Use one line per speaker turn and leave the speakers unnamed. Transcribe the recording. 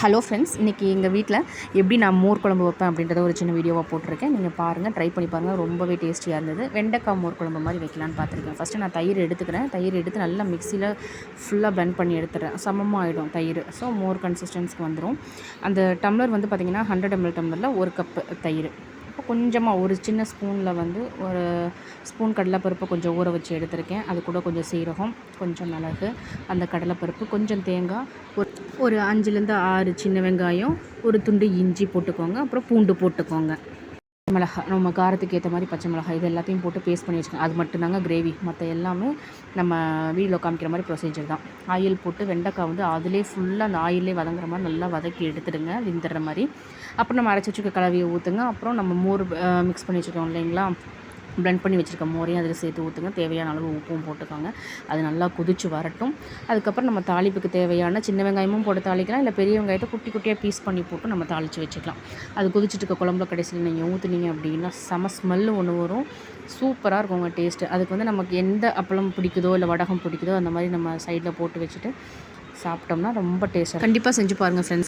Hello friends இன்றைக்கி எங்கள் வீட்டில் எப்படி நான் மோர் குழம்பு வைப்பேன் அப்படின்றத ஒரு சின்ன வீடியோவாக போட்டிருக்கேன். நீங்கள் பாருங்கள் ட்ரை பண்ணி பாருங்கள் ரொம்பவே டேஸ்டியாக இருந்தது. வெண்டைக்காய் மோர் குழம்பு மாதிரி வைக்கலான்னு பார்த்துருக்கேன். ஃபஸ்ட்டு நான் தயிர் எடுத்துக்கிறேன். தயிர் எடுத்து நல்லா மிக்சியில் ஃபுல்லாக blend பண்ணி எடுத்துறேன் சமமாக ஆகிடும் தயிர். ஸோ மோர் கன்சிஸ்டன்ஸ்க்கு வந்துடும் அந்த டம்ளர் வந்து பார்த்திங்கன்னா ஹண்ட்ரட் எம்எல் டம்ளரில் ஒரு கப்பு தயிர். கொஞ்சமாக ஒரு சின்ன ஸ்பூனில் வந்து ஒரு ஸ்பூன் கடலைப்பருப்பை கொஞ்சம் ஊற வச்சு எடுத்திருக்கேன். அது கூட கொஞ்சம் சீரகம் கொஞ்சம் மிளகு அந்த கடலைப்பருப்பு கொஞ்சம் தேங்காய் ஒரு ஒரு அஞ்சுலேருந்து ஆறு சின்ன வெங்காயம் ஒரு துண்டு இஞ்சி போட்டுக்கோங்க அப்புறம் பூண்டு போட்டுக்கோங்க. மிளகாய் நம்ம காரத்துக்கு ஏற்ற மாதிரி பச்சை மிளகாய் இது எல்லாத்தையும் போட்டு பேஸ்ட் பண்ணி வச்சுக்கோங்க அது மட்டும்தாங்க கிரேவி மற்ற எல்லாமே நம்ம வீடியோவில் காமிக்கிற மாதிரி ப்ரொசீஜர் தான். ஆயில் போட்டு வெண்டைக்காய் வந்து அதிலே ஃபுல்லாக அந்த ஆயிலே வதங்குற மாதிரி நல்லா வதக்கி எடுத்துடுங்க விந்துடுற மாதிரி. அப்புறம் நம்ம அரைச்சி வச்சுக்க கலவையை ஊற்றுங்க அப்புறம் நம்ம மோர் மிக்ஸ் பண்ணி வச்சுருக்கோம் இல்லைங்களா? ப்ளெண்ட் பண்ணி வச்சுருக்க மோரையும் அதில் சேர்த்து ஊற்றுங்க தேவையான அளவு உப்பும் போட்டுக்கோங்க. அது நல்லா கொதிச்சு வரட்டும். அதுக்கப்புறம் நம்ம தாளிப்புக்கு தேவையான சின்ன வெங்காயமும் போட்டு தாளிக்கலாம். இல்லை பெரிய வெங்காயத்தை குட்டி குட்டியாக பீஸ் பண்ணி போட்டு நம்ம தாளித்து வச்சுக்கலாம். அது கொதிச்சுட்டு இருக்க குழம்புல கடைசியில் நீங்கள் ஊற்றுனீங்க அப்படின்னா செம ஸ்மெல்லு ஒன்று வரும். சூப்பராக இருக்கும் உங்கள் டேஸ்ட்டு அதுக்கு வந்து நமக்கு எந்த அப்பளம் பிடிக்குதோ இல்லை வடகம் பிடிக்குதோ அந்த மாதிரி நம்ம சைடில் போட்டு வச்சுட்டு சாப்பிட்டோம்னா ரொம்ப டேஸ்ட்டாக கண்டிப்பாக செஞ்சு பாருங்கள் ஃப்ரெண்ட்ஸ்